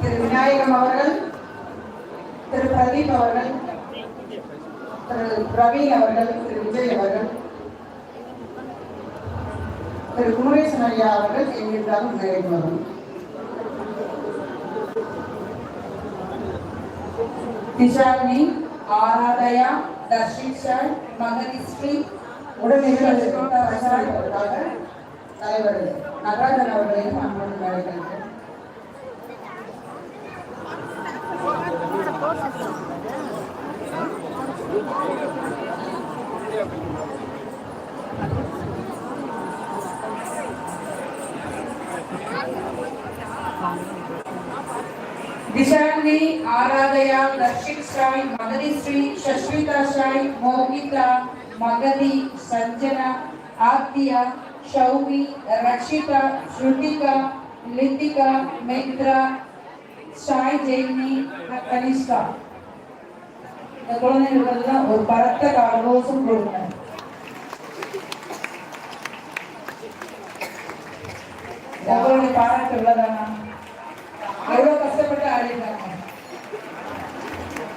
திரு விநாயகம் அவர்கள் திரு பிரதீப் அவர்கள் திரு பிரவீன் அவர்கள் திரு விஜய் அவர்கள் திரு குமரேசன் ஐயா அவர்கள் எங்கிருந்தாலும் மேடைக்கு வரும். திஷாலினி ஆராதயா தர்ஷிஷன் மகரிஸ்ரீ உடனடியாக தலைவர் நடராஜன் அவர்களையும் அன்போடு அழைக்கின்றேன் दिशांनी आराधया दर्शिक साई मगरी श्री शश्विता साई मोहिता मगधी संजना आद्या ஷௌபி ரக்ஷிதா ஸ்ருதிகா லித்திகா மெத்ரா சாய் ஜெய்னி கனிஷ்கா இந்த குழந்தைகளுக்கெல்லாம் ஒரு பரத்த கலகோசம் கொடுங்க. அவருடைய பாராட்டு உள்ளதானா? எவ்வளவு கஷ்டப்பட்டு ஆடிருக்காங்க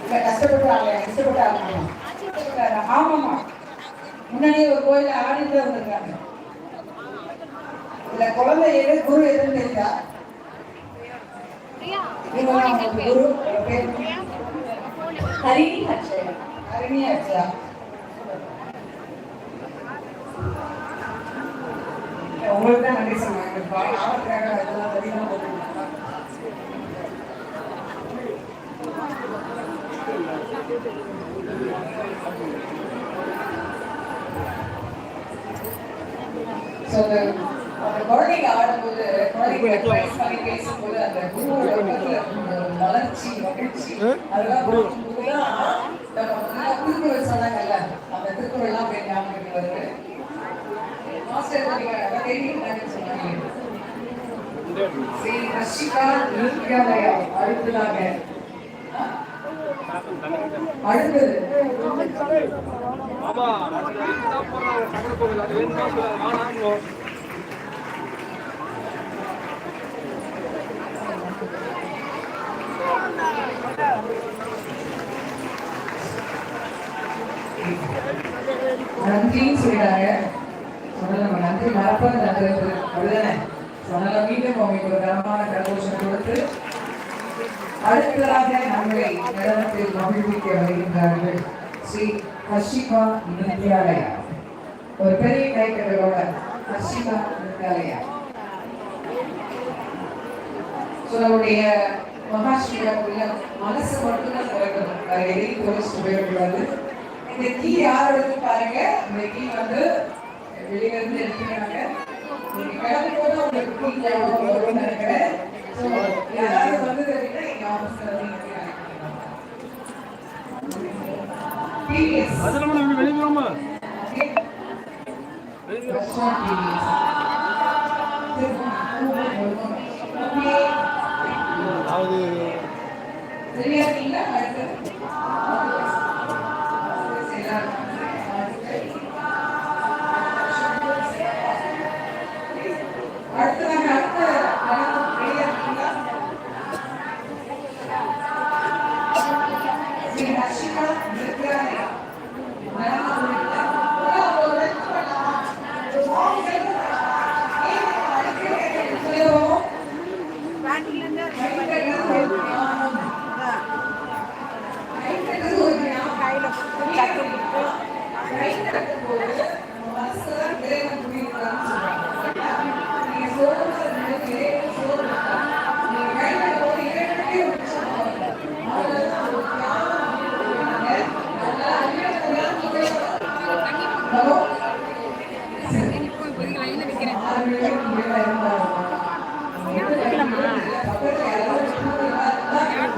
இல்ல கஷ்டப்பட்டு ஆடல கஷ்டப்பட்டு ஆடுறாங்க ஆமாமா முன்னாடியே ஒரு கோயில ஆடிட்டு வந்திருக்காங்க. இல்ல குழந்தை எது குரு எதுன்னு தெரியுதா குரு ஹரிணி ஆச்சா உங்களுக்கு தான் நன்றி சொன்னாங்க. ஆவத்துக்காக அதெல்லாம் அதிகமாக போட்டுருக்காங்க So, the- அந்த குழந்தைங்க ஆடும்போது குழந்தைங்க பேசும்போது அந்த குருவோட ஒரு மலர்ச்சி மகிழ்ச்சி அதெல்லாம் திருக்குறள் சொன்னாங்கல்ல அந்த திருக்குறள் எல்லாம் போய் ஞாபகம் வருது மாஸ்டர் நீங்க அதை தெரியுங்க சொன்னாங்க ஸ்ரீ ரஷிகா வித்யாலயா அடுத்ததாக அடுத்தது ஆமா நன்றின்னு சொல்லிட்டாங்க. சொன்னது நம்ம நன்றி மறப்பது நல்லது அப்படிதானே? சொன்னல மீண்டும் அவங்களுக்கு ஒரு தரமான கரகோஷம் கொடுத்து அடுத்ததாக நம்மை நடனத்தில் மகிழ்விக்க வருகின்றார்கள் ஸ்ரீ ஹர்ஷிகா நித்யாலயா ஒரு பெரிய கைக்கட்டளோட ஹர்ஷிகா நித்யாலயா ஸோ நம்முடைய மகாஸ்ரீயாக்குள்ள மனசு மட்டும்தான் திறக்கணும். வேற எதையும் தொலைச்சிட்டு போயிடக்கூடாது. இந்த கீ யாரோடது பாருங்க? இந்த கீ வந்து வெளியில இருந்து எடுத்துக்கிறாங்க. நீங்க கிளம்பி போது உங்களுக்கு கீ ஞாபகம் வரும்னு நினைக்கிறேன் ஸோ யாராவது வந்தது அப்படின்னா எங்க ஆஃபீஸ்ல வந்து டிவிஎஸ் அதுல நம்ம வெளிக்கிறோமா அது சரியா இருக்கீங்களா? அடுத்து அடுத்ததாக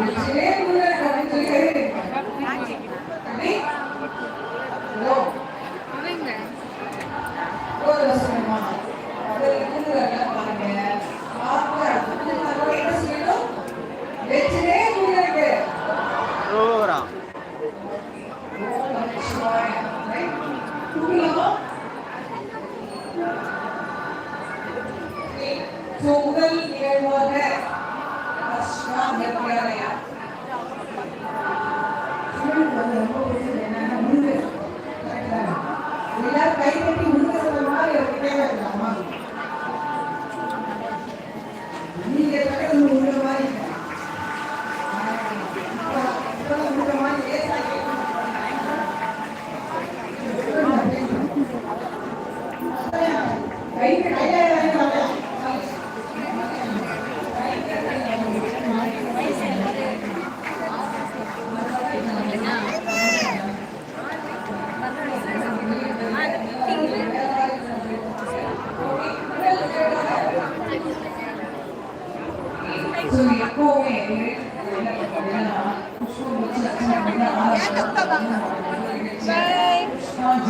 வெற்றிலே உங்களுக்கு முதல் நிகழ்வாக எல்லாரும் கைத்தட்டி முழுக்க சொல்லுமா இவர் கிட்டே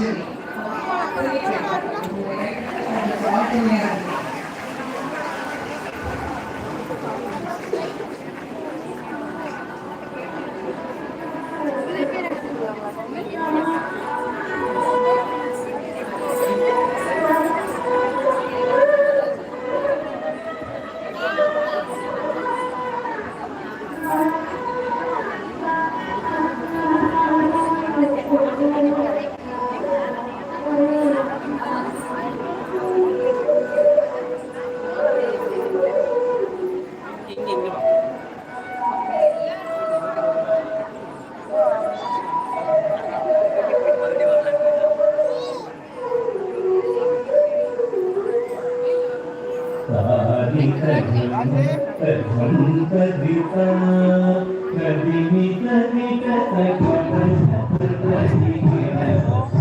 Thank you. Thank you.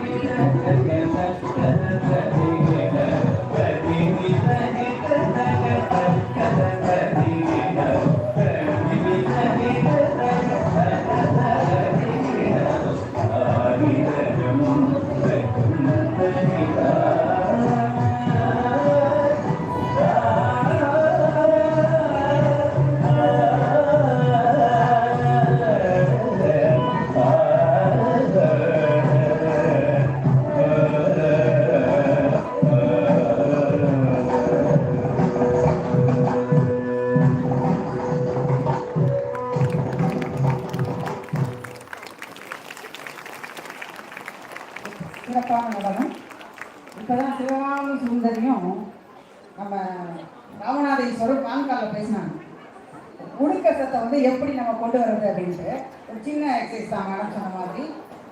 உடுக்கசத்தை வந்து எப்படி நம்ம கொண்டு வர்றது அப்படின்ட்டு ஒரு சின்ன எக்ஸசைஸ் தான். மேடம் சொன்ன மாதிரி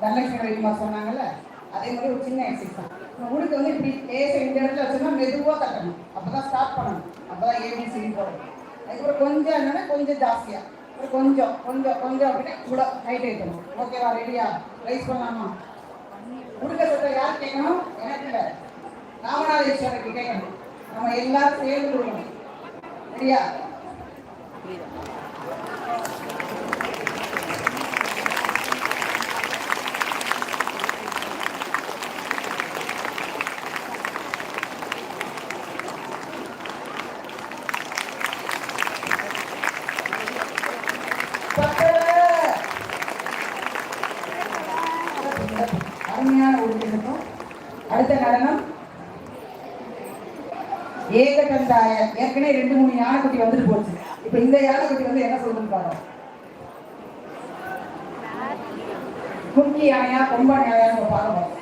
தனலட்சுமி ரெடிமா சொன்னாங்கல்ல? அதே மாதிரி ஒரு சின்ன எக்ஸசைஸ் தான். நம்ம வந்து இப்படி பேச இந்த இடத்துல வச்சோம்னா மெதுவாக தட்டணும். அப்போ தான் ஸ்டார்ட் பண்ணணும் அப்போ தான் ஏபிசிடி போடணும். அதுக்கப்புறம் கொஞ்சம் என்னன்னா கொஞ்சம் ஜாஸ்தியாக ஒரு கொஞ்சம் கொஞ்சம் கொஞ்சம் அப்படின்னா கூட ஹைட் ஏற்றணும். ஓகேவா ரெடியா ரைஸ் பண்ணலாமா? முடுக்க சத்தம் யார் கேட்கணும் எனக்கு இல்லை. ராமநாதேஸ்வரருக்கு கேட்கணும் நம்ம எல்லாரும் சேர்ந்து கொடுக்கணும் சரியா அருமையான உறுப்பினருக்கும் அடுத்த நடனம். ஏகதந்தாய ஏற்கனவே ரெண்டு மூணு யானைக்குட்டி வந்துட்டு போச்சு. இப்ப இந்த யானைக்குட்டி வந்து என்ன சொல்லுன்னு பாருங்க. கும்கி யானையா கொம்பன் யானையா பாருங்க பார்க்கணும்.